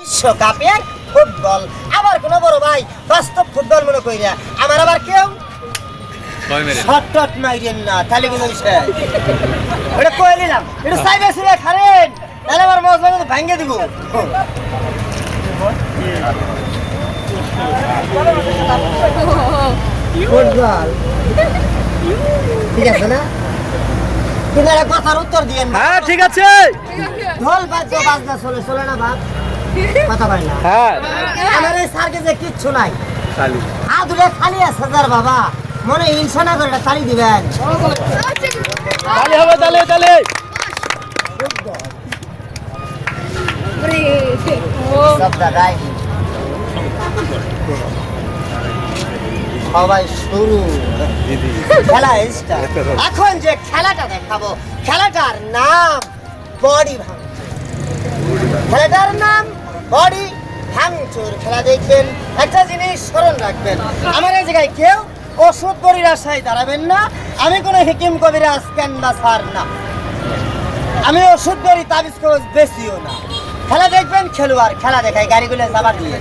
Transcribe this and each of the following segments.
বিশ্বকাপের ফুটবল। আবার কোন বড় ভাই বাস্তব ফুটবল মনে কইরা আমার আবার কেউ মাইরেন না তাহলে কোনো বিষয় এটা কয়ে নিলাম এটা সাইডে শুনে খারেন তাহলে আমার মজা কিন্তু ভাঙ্গে দিব। ফুটবল। ঠিক আছে না? একটা কথার উত্তর দিয়ে হ্যাঁ ঠিক আছে। ঢোল বাদ্য বাজনা চলে চলে না বাপ? কথা না? হ্যাঁ। আমার এই সার্কেসে কিচ্ছু নাই। খালি আছে যার বাবা। মনে হিংসা না করে তালি দিবেন। তালে হবে তালে তালে সবাই শুরু। খেলা এখন যে খেলাটা দেখাবো খেলাটার নাম বডি ভাঙ। খেলাটার নাম বডি ভাঙচুর, খেলা দেখবেন, একটা জিনিস স্মরণ রাখবেন। আমার এই জায়গায় কেউ ওষুধ বড়ির আশায় দাঁড়াবেন না, আমি কোনো হিকিম কবিরাজ ক্যান্ডা সার না। আমি ওষুধ বড়ি, তাবিজ কবজ বেশিও না। খেলা দেখবেন, খেলোয়াড় খেলা দেখাই গাড়িগুলো সাবার দিয়ে।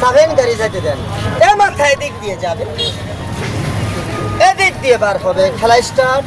সাবেন গাড়ি যেতে দেন। এ মাথায় দিক দিয়ে যাবে এদিক দিয়ে বার হবে, খেলা স্টার্ট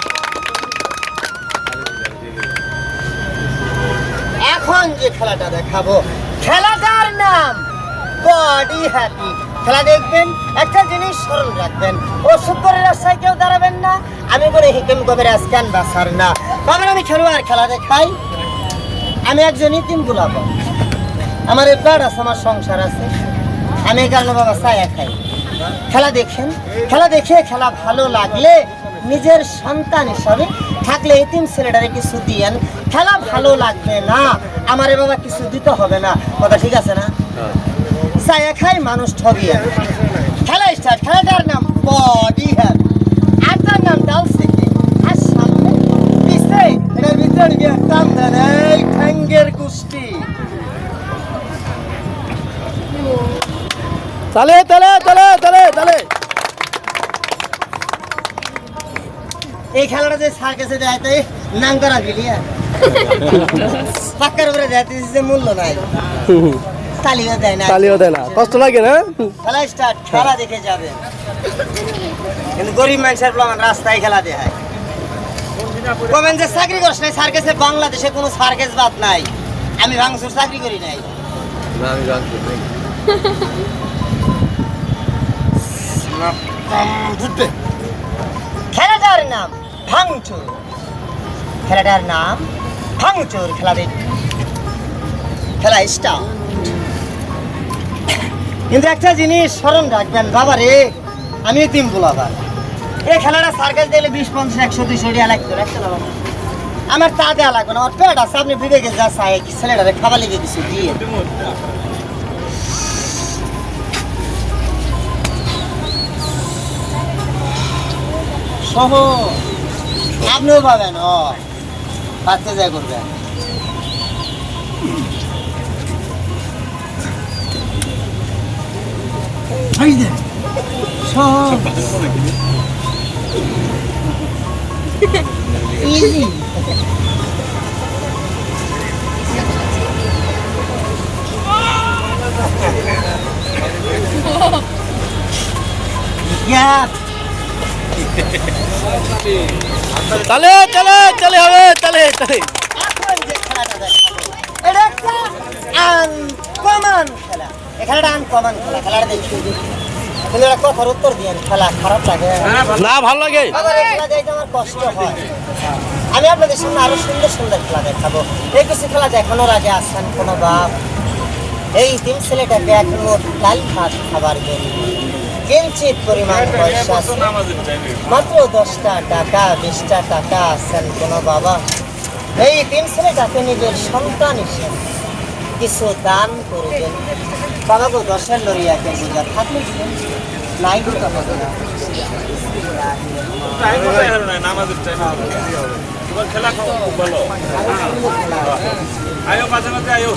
এখন যে খেলাটা দেখাবো, খেলাটার নাম বডি হ্যাপি খেলা দেখবেন, একটা জিনিস স্মরণ রাখবেন। ও সুপারের রাস্তায় কেউ দাঁড়াবেন না, আমি করে হিকেম কবের আজকান বাসার না। তবে আমি খেলোয়াড় খেলা দেখাই। আমি একজন ইতিম গুলাব আমার প্লাট আছে, আমার সংসার আছে। আমি এই বাবা চায়া খাই খেলা দেখেন, খেলা দেখে খেলা ভালো লাগলে নিজের সন্তান হিসাবে থাকলে এতিম ছেলেটারে কিছু দিয়েন। খেলা ভালো লাগবে না। আমারে বাবা কিছু দিতে হবে না। কথা ঠিক আছে না? চায়া খাই মানুষ ঠগিয়ে। খেলা স্টার্ট খেলাটার নাম বডি হ্যাপ আর তার নাম ডাল সিকি আর সামনে পিছে এটার ভিতরে গিয়ে টান দেন এই ঠ্যাঙ্গের কুষ্টি। তালে তালে তালে তালে তালে। এই খেলাটা যে সার্কাসে দেয় তাই নাম করা গেলিয়া পাক্কার উপরে দেয় যে মূল্য নাই। তালিও দেয় না। তালিও দেয় না। কষ্ট লাগে না? খেলা স্টার্ট খেলা দেখে যাবে। কিন্তু গরিব মানুষের প্রমাণ রাস্তায় খেলা দেখায়। কবেন যে চাকরি করছ নাই সার্কাসে বাংলাদেশে কোনো সার্কাস বাদ নাই। আমি ভাঙচুর চাকরি করি নাই। না আমি জানতে খেলাটার নাম ভাঙচুর। খেলাটার নাম ভাঙচুর খেলা দেখ খেলা স্টার্ট কিন্তু একটা জিনিস স্মরণ রাখবেন বাবা রে আমি তিন গোলাবার এই খেলাটা সার্কাস দিলে বিশ, পঞ্চাশ, একশো, দুইশো টাকা লাগতো রাখতে বাবা। আমার তা দেওয়া লাগবে না, আমার পেট আছে, আপনি বিবেকে যা চাই, কি ছেলেটারে খাবার লেগে দিচ্ছি দিয়ে। সহ। আপনিও পাবেন ও বাচ্চা যায় সহজ ইজি Yeah. তালে তালে তালে হবে এখন এটা একটা আনকমন খেলা। এই খেলাটা আনকমন খেলা খেলাটা দেখি। কিন্তু এটা কথার উত্তর দিয়ে খেলা খারাপ লাগে। না ভালো লাগে। আবার খেলা দেখতে আমার কষ্ট হয়। আমি আপনাদের সামনে আরও সুন্দর সুন্দর খেলা দেখাবো। এই কিছু খেলা দেখানোর আগে আসছেন কোনো বাপ। এই তিন ছেলেটাকে এক মোট লাল ভাত খাবার জন্য কিঞ্চিত পরিমাণ পয়সা আছে। মাত্র দশটা টাকা বিশটা টাকা আছেন কোনো বাবা। এই তিন ছেলেটাকে নিজের সন্তান হিসেবে কিছু দান করবেন। বাবা গো দশের লড়িয়াকে বুঝা থাকলে। নাই খেলা খুব ভালো। আয়ো মাঝে মাঝে আয়ো।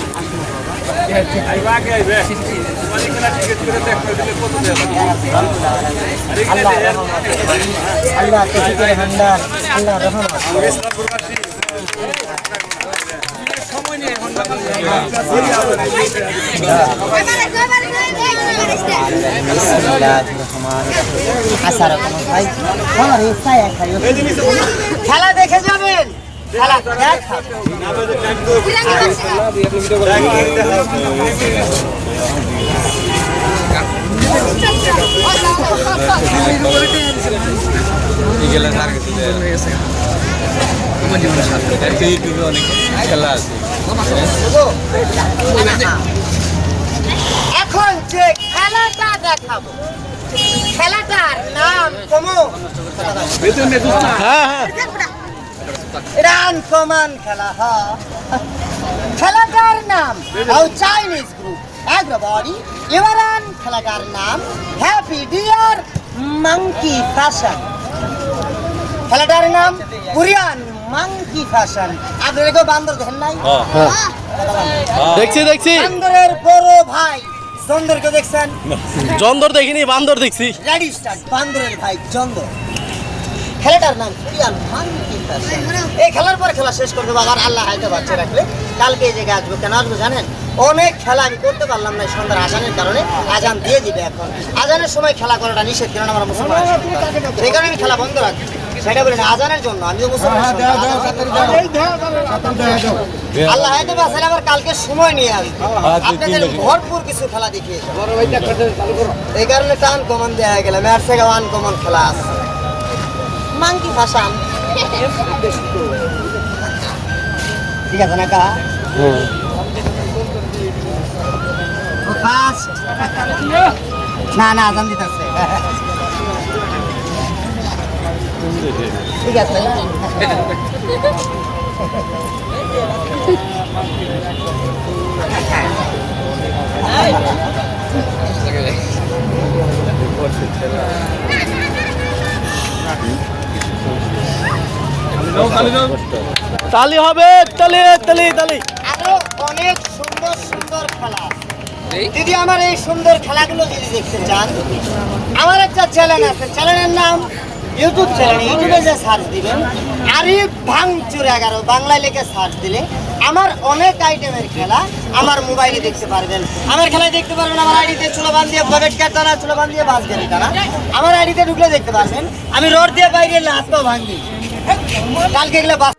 আল্লাহ রহমত আল্লাহ রহমত সময় নিয়ে খেলা দেখে যাবেন। এখন যে খেলাটা দেখাবো খেলাটার নাম কমো। হ্যাঁ হ্যাঁ। রান কমান খেলা হ্যাঁ খেলাটার নাম হাউ চাইনিজ গ্রুপ। এগ্রবডি এবারান খেলাটার নাম হ্যাপি ডিয়ার মাংকি ফ্যাশন। খেলাটার নাম কোরিয়ান মাংকি ফ্যাশন। আপনারা কেউ বান্দর দেখেন নাই? দেখছি দেখছি। বান্দরের বড় ভাই চন্দরকে দেখছেন? জন্দর দেখিনি বান্দর দেখছি। রেডি স্টার্ট বান্দরের ভাই চন্দর খেলাটার নাম কোরিয়ান এই খেলার পর খেলা শেষ করে দেবো আবার আল্লাহ হাইতে বাচ্চা রাখলে। কালকে এই জায়গায় আসব কেন আসব জানেন? অনেক খেলা আমি করতে পারলাম না সন্ধ্যার আজানের কারণে। আজান দিয়ে দিবে এখন। আজানের সময় খেলা করাটা নিষেধ কারণ আমরা মুসলমান সেই কারণে আমি খেলা বন্ধ রাখি সেটা বলি না আজানের জন্য আমি তো মুসলমান আল্লাহ হাইতে আবার কালকে সময় নিয়ে আসব। আপনাদের ভরপুর কিছু খেলা দেখিয়ে যাব। এই কারণে টান কমন দেওয়া গেল। ম্যাচ থেকে ওয়ান কমন খেলা আছে। মাংকি ভাসান ঠিক আছে না কা ফাস্ট না না আজান দিতেছে। ঠিক আছে। তালি হবে, তালি তালি তালি আরও অনেক সুন্দর সুন্দর খেলা। দিদি, আমার এই সুন্দর খেলাগুলো যদি দেখতে চান, আমার একটা চ্যানেল আছে চ্যানেলের নাম ইউটিউব চ্যানেল ইউটিউবে যে সার্চ দিবেন আরিফ ভাঙচুর এগারো, বাংলায় লিখে সার্চ দিলে আমার অনেক আইটেমের খেলা আমার মোবাইলে দেখতে পারবেন। আমার খেলায় দেখতে পারবেন, আমার আইডিতে চুলোবান দিয়ে পকেট কাট টানা চুলোবান দিয়ে বাস গাড়ি টানা। আমার আইডিতে ঢুকলে দেখতে পারবেন, আমি রোড দিয়ে বাইরে পা ভাঙি। কালকে এগুলো বাস